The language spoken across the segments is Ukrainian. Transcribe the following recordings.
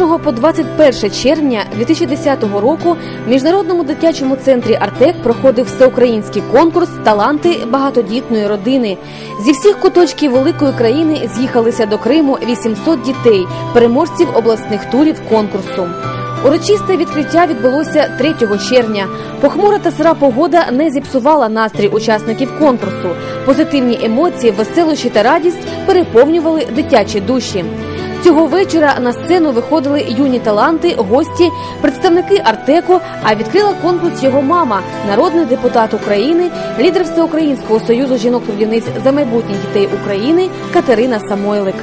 1 по 21 червня 2010 року в міжнародному дитячому центрі Артек проходив всеукраїнський конкурс Таланти багатодітної родини. Зі всіх куточків великої країни з'їхалися до Криму 800 дітей, переможців обласних турів конкурсу. Урочисте відкриття відбулося 3 червня. Похмура та сира погода не зіпсувала настрій учасників конкурсу. Позитивні емоції, веселощі та радість переповнювали дитячі душі. Цього вечора на сцену виходили юні таланти, гості, представники Артеку. А відкрила конкурс його мама, народний депутат України, лідер Всеукраїнського союзу жінок-трудівниць за майбутнє дітей України Катерина Самойлик.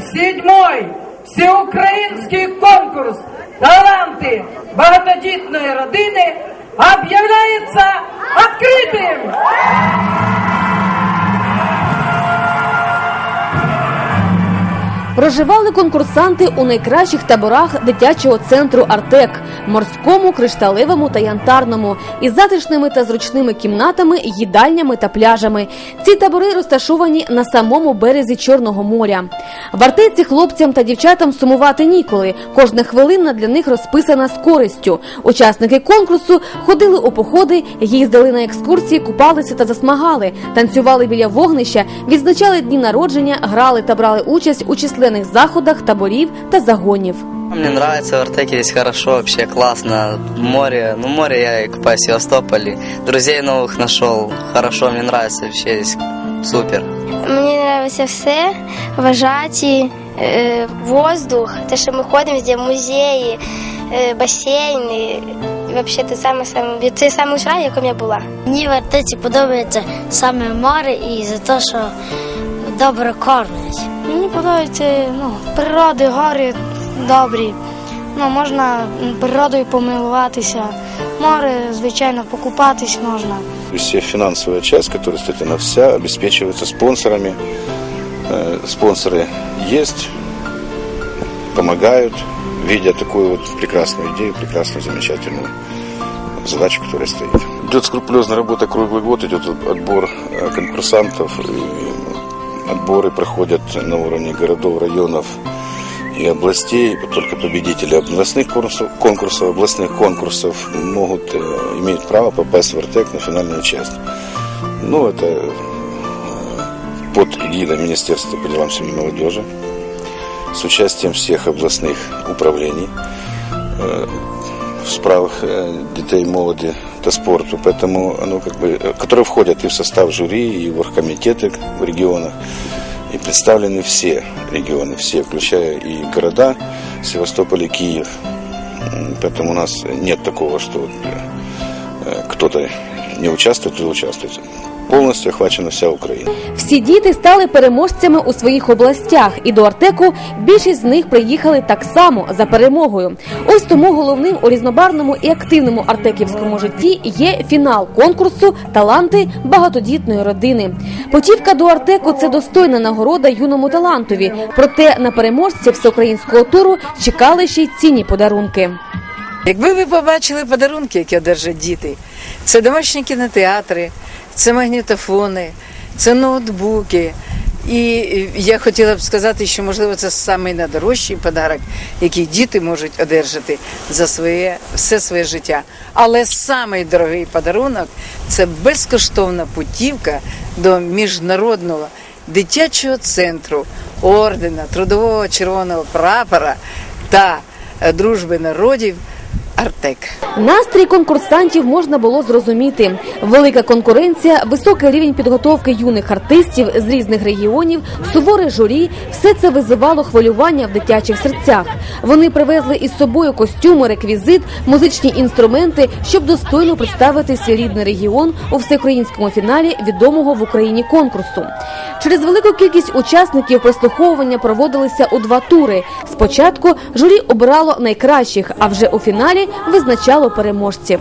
Седьмой всеукраїнський конкурс «Таланти багатодітної родини» об'являється відкритим! Проживали конкурсанти у найкращих таборах дитячого центру Артек морському, кришталевому та янтарному із затишними та зручними кімнатами, їдальнями та пляжами. Ці табори розташовані на самому березі Чорного моря. В Артеці хлопцям та дівчатам сумувати ніколи. Кожна хвилина для них розписана з користю. Учасники конкурсу ходили у походи, їздили на екскурсії, купалися та засмагали, танцювали біля вогнища, відзначали дні народження, грали та брали участь у численних заходах, таборів та загонів. Мне нравится в Артеке, здесь хорошо, вообще классно. Море, ну море я и купаюсь в Севастополе. Друзей новых нашел, хорошо, мне нравится вообще здесь супер. Мені подобається все, вважаті, е, воздух, те, що ми ходимо везде, музеї, е, басейни. І взагалі це саме саме це саме рай, в якому я була. Мені в Артеці подобається саме море і за те, що добре кормлять. Мені подобається ну, природи, гори добрі. Ну, можна м, природою помилуватися. Море, звичайно, покупатись можна. То есть вся финансовая часть, которая, естественно, вся обеспечивается спонсорами. Э, Спонсоры есть, помогают, видя такую вот прекрасную идею, прекрасную, замечательную задачу, которая стоит. Идет скрупулезная работа круглый год, идет отбор э, конкурсантов. И отборы проходят на уровне городов, районов и областей. Только победители областных конкурсов, конкурсов, областных конкурсов могут, э, имеют право попасть в Артек на финальную часть. Ну, это э, под эгидой Министерства по делам семьи и молодежи с участием всех областных управлений э, в справах детей, молоді та спорту, поэтому оно как бы, э, которые входят и в состав жюри, и в оргкомитеты в регионах, и представлены все регионы, все, включая и города Севастополь и Киев. М, Поэтому у нас нет такого, что вот, э, э, кто-то не участвует, кто участвует. Полностью охвачена вся Украина. Всі діти стали переможцями у своїх областях, і до Артеку більшість з них приїхали так само за перемогою. Ось тому головним у різнобарному і активному артеківському житті є фінал конкурсу Таланти багатодітної родини. Путівка до Артеку це достойна нагорода юному талантові. Проте на переможців всеукраїнського туру чекали ще й цінні подарунки. Якби ви побачили подарунки, які одержать діти, це домашні кінотеатри, це магнітофони, це ноутбуки. І я хотіла б сказати, що можливо це найдорожчий подарок, який діти можуть одержати за своє все своє життя. Але самий подарунок це безкоштовна путівка до міжнародного дитячого центру ордена трудового червоного прапора та дружби народів Артек. Настрій конкурсантів можна було зрозуміти. Велика конкуренція, високий рівень підготовки юних артистів з різних регіонів, суворе журі все це визивало хвилювання в дитячих серцях. Вони привезли із собою костюми, реквізит, музичні інструменти, щоб достойно представити свій рідний регіон у всеукраїнському фіналі відомого в Україні конкурсу. Через велику кількість учасників прослуховування проводилися у два тури. Спочатку журі обирало найкращих, а вже у фіналі визначало переможців.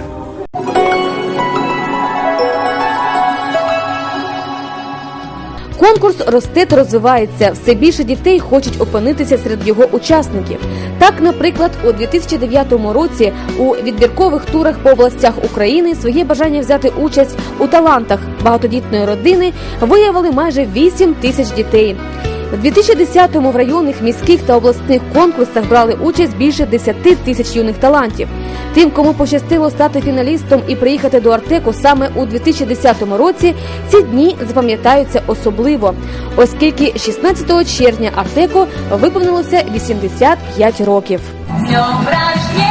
Конкурс росте та розвивається. Все більше дітей хочуть опинитися серед його учасників. Так, наприклад, у 2009 році у відбіркових турах по областях України своє бажання взяти участь у талантах багатодітної родини виявили майже 8 тисяч дітей. У 2010-му в районних, міських та обласних конкурсах брали участь більше 10 тисяч юних талантів. Тим, кому пощастило стати фіналістом і приїхати до Артеку саме у 2010 році, ці дні запам'ятаються особливо, оскільки 16 червня Артеку виповнилося 85 років. Днем рождения,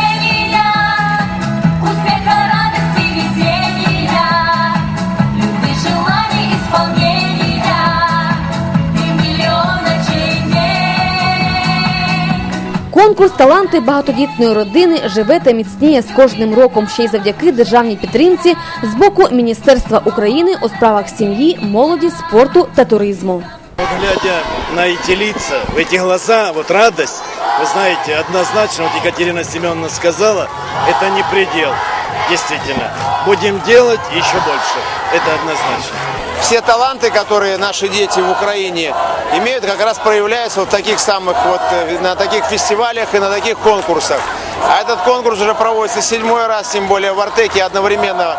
Конкурс Таланти багатодітної родини живе та міцніє з кожним роком ще й завдяки державній підтримці з боку Міністерства України у справах сім'ї, молоді, спорту та туризму. Вот глядя на эти лица, в эти глаза, вот радость, вы знаете, однозначно, вот Екатерина Семеновна сказала, это не предел, действительно. Будем делать еще больше, это однозначно. Все таланты, которые наши дети в Украине имеют, как раз проявляются вот таких самых вот э, на таких фестивалях и на таких конкурсах. А этот конкурс уже проводится седьмой раз, тем более в Артеке одновременно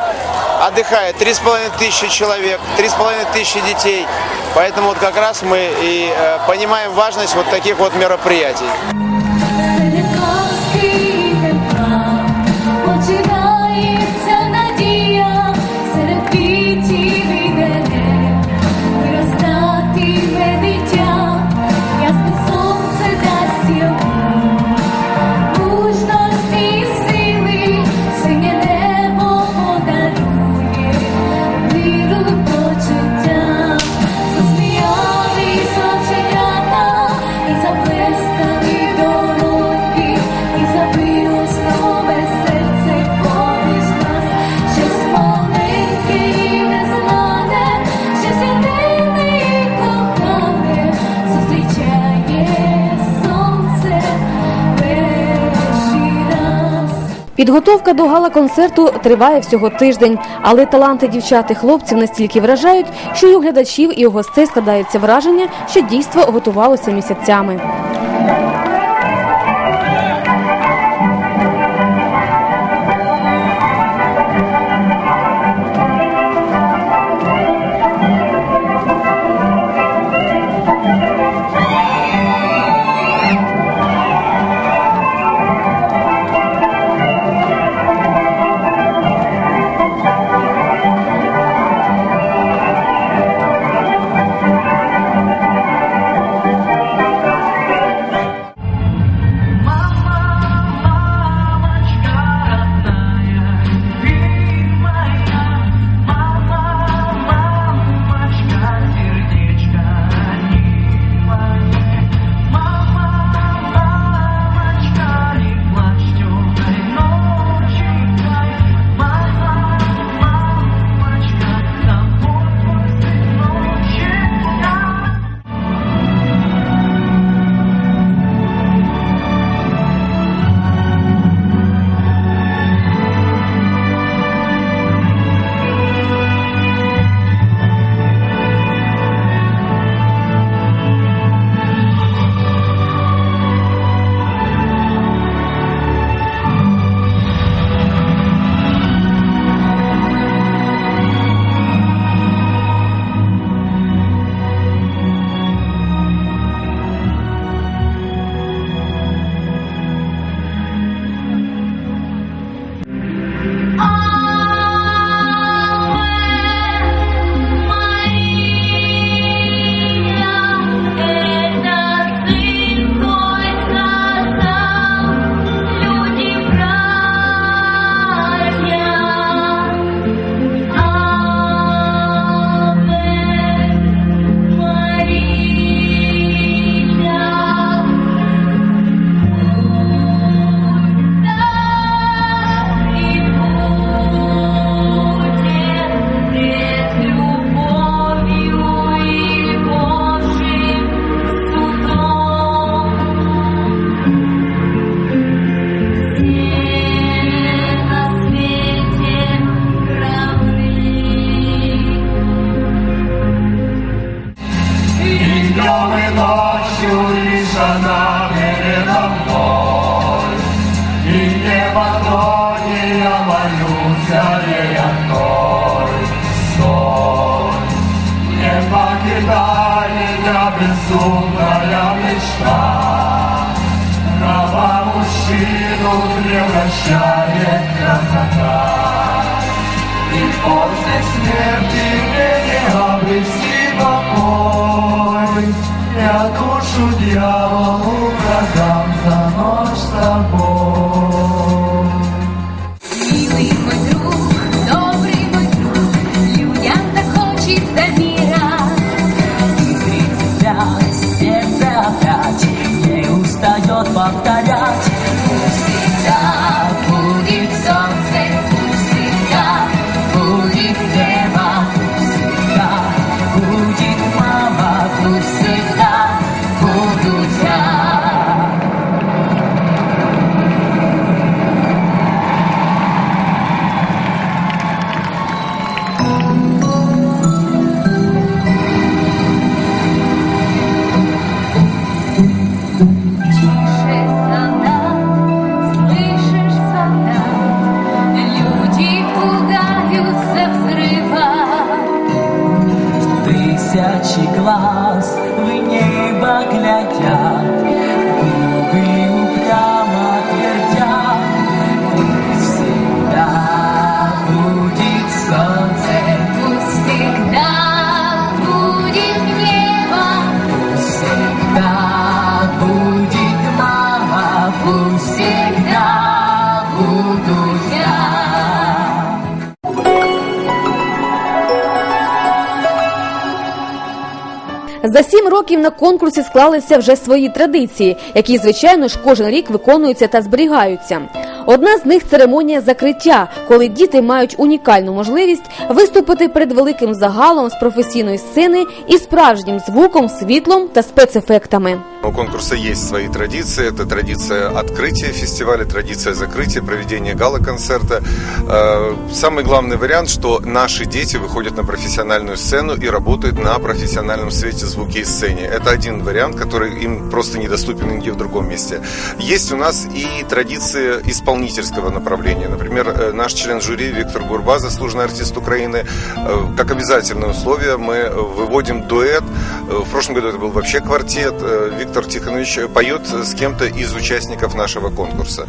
отдыхает три с половиной тысячи человек, три с половиной тысячи детей. Поэтому вот как раз мы и э, понимаем важность вот таких вот мероприятий. Підготовка до гала-концерту триває всього тиждень, але таланти дівчат і хлопців настільки вражають, що і у глядачів, і у гостей складається враження, що дійство готувалося місяцями. Не покидай меня безумно моя мечта. Права мужчину превращает красота. И после смерти мне обрести покой. Я душу дьяволу За сім років на конкурсі склалися вже свої традиції, які, звичайно ж, кожен рік виконуються та зберігаються. Одна з них церемонія закриття, коли діти мають унікальну можливість виступити перед великим загалом з професійної сцени і справжнім звуком, світлом та спецефектами. У конкурса есть свои традиции. Это традиция открытия фестиваля, традиция закрытия, проведения гала-концерта. Э, Самый главный вариант, что наши дети выходят на профессиональную сцену и работают на профессиональном свете, звуке и сцене. Это один вариант, который им просто недоступен нигде в другом месте. Есть у нас и традиции исполнительского направления. Например, э, наш член жюри Виктор Гурба, заслуженный артист Украины, э, как обязательное условие мы выводим дуэт. В прошлом году это был вообще квартет. Э, Виктор Тихонович поет с кем-то из участников нашего конкурса.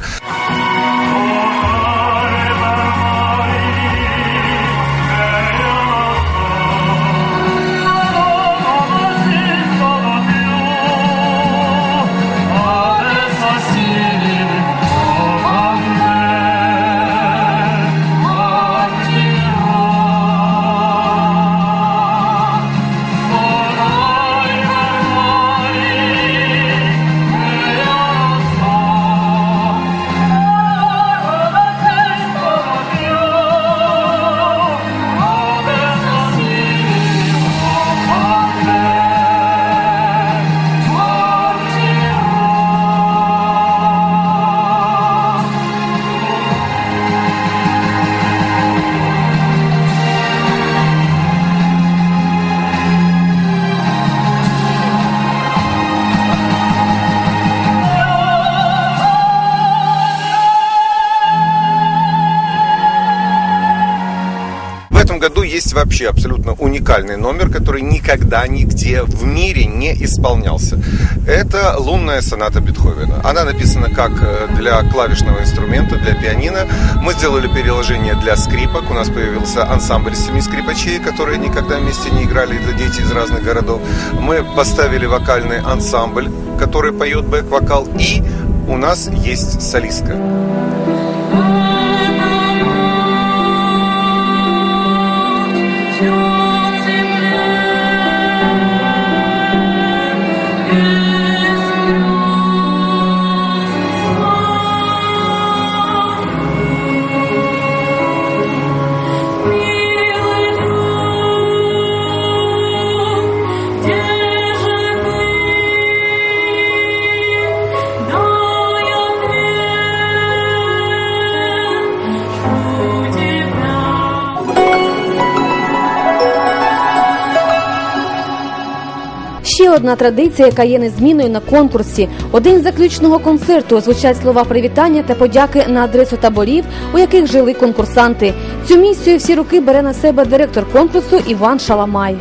Есть вообще абсолютно уникальный номер, который никогда нигде в мире не исполнялся. Это лунная соната Бетховена. Она написана как э, для клавишного инструмента, для пианино. Мы сделали переложение для скрипок. У нас появился ансамбль семи скрипачей, которые никогда вместе не играли. Это дети из разных городов. Мы поставили вокальный ансамбль, который поет бэк-вокал. И у нас есть солистка. Одна традиція, яка є незмінною на конкурсі. Один з заключного концерту звучать слова привітання та подяки на адресу таборів, у яких жили конкурсанти. Цю місію всі роки бере на себе директор конкурсу Іван Шаламай.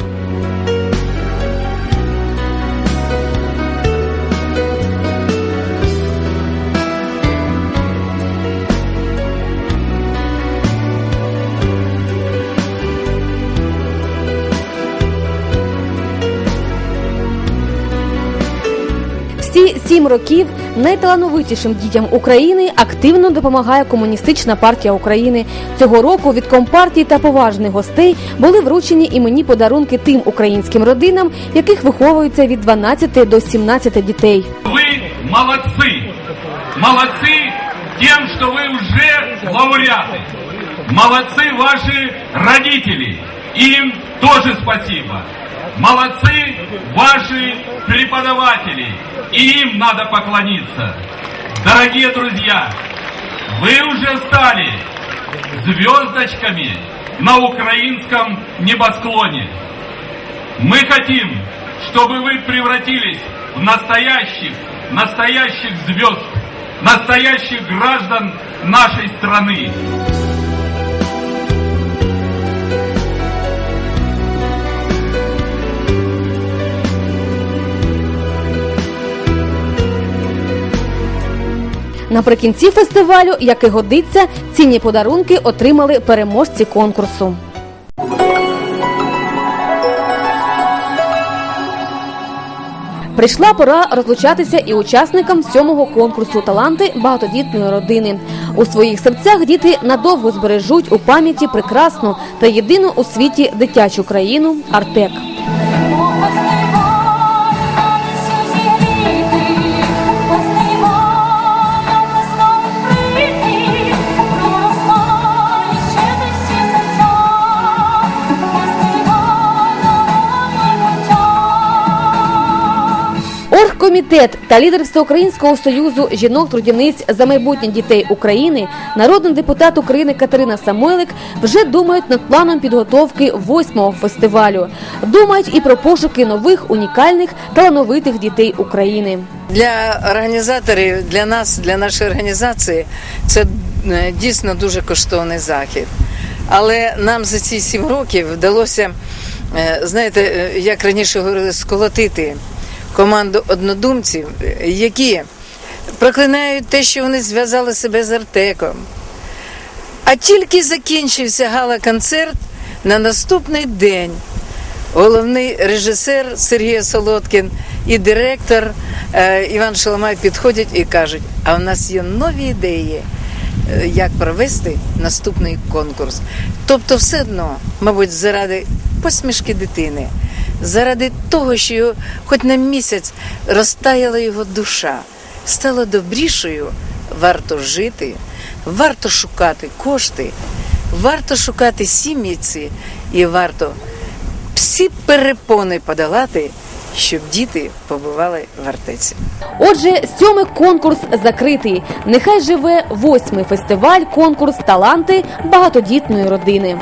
сім років найталановитішим дітям України активно допомагає комуністична партія України. Цього року від компартії та поважних гостей були вручені іменні подарунки тим українським родинам, яких виховуються від 12 до 17 дітей. Вы молодцы! Молодцы тем, что вы уже лауреаты. Молодцы ваши родители. Им тоже спасибо. Молодцы ваши преподаватели. И им надо поклониться. Дорогие друзья, вы уже стали звездочками на украинском небосклоне. Мы хотим, чтобы вы превратились в настоящих, настоящих звезд, настоящих граждан нашей страны. Наприкінці фестивалю, як і годиться, цінні подарунки отримали переможці конкурсу. Прийшла пора розлучатися і учасникам сьомого конкурсу таланти багатодітної родини. У своїх серцях діти надовго збережуть у пам'яті прекрасну та єдину у світі дитячу країну Артек. Оргкомітет та лідер Всеукраїнського союзу жінок-трудівниць за майбутнє дітей України, народний депутат України Катерина Самойлик вже думають над планом підготовки восьмого фестивалю. Думають і про пошуки нових унікальних талановитих дітей України. Для організаторів, для нас, для нашої організації, це е, дійсно дуже коштовний захід. Але нам за ці сім років вдалося, е, знаєте, е, як раніше говорили, сколотити команду однодумців, які проклинають те, що вони зв'язали себе з Артеком. А тільки закінчився гала-концерт на наступний день. Головний режисер Сергій Солодкін і директор е, Іван Шаламай підходять і кажуть: а в нас є нові ідеї, е, як провести наступний конкурс. Тобто, все одно, мабуть, заради посмішки дитини, заради того, що його хоч на місяць розтаяла його душа, стала добрішою, варто жити, варто шукати кошти, варто шукати сім'ї і варто всі перепони подолати, щоб діти побували в артеці. Отже, сьомий конкурс закритий. Нехай живе восьмий фестиваль конкурс таланти багатодітної родини.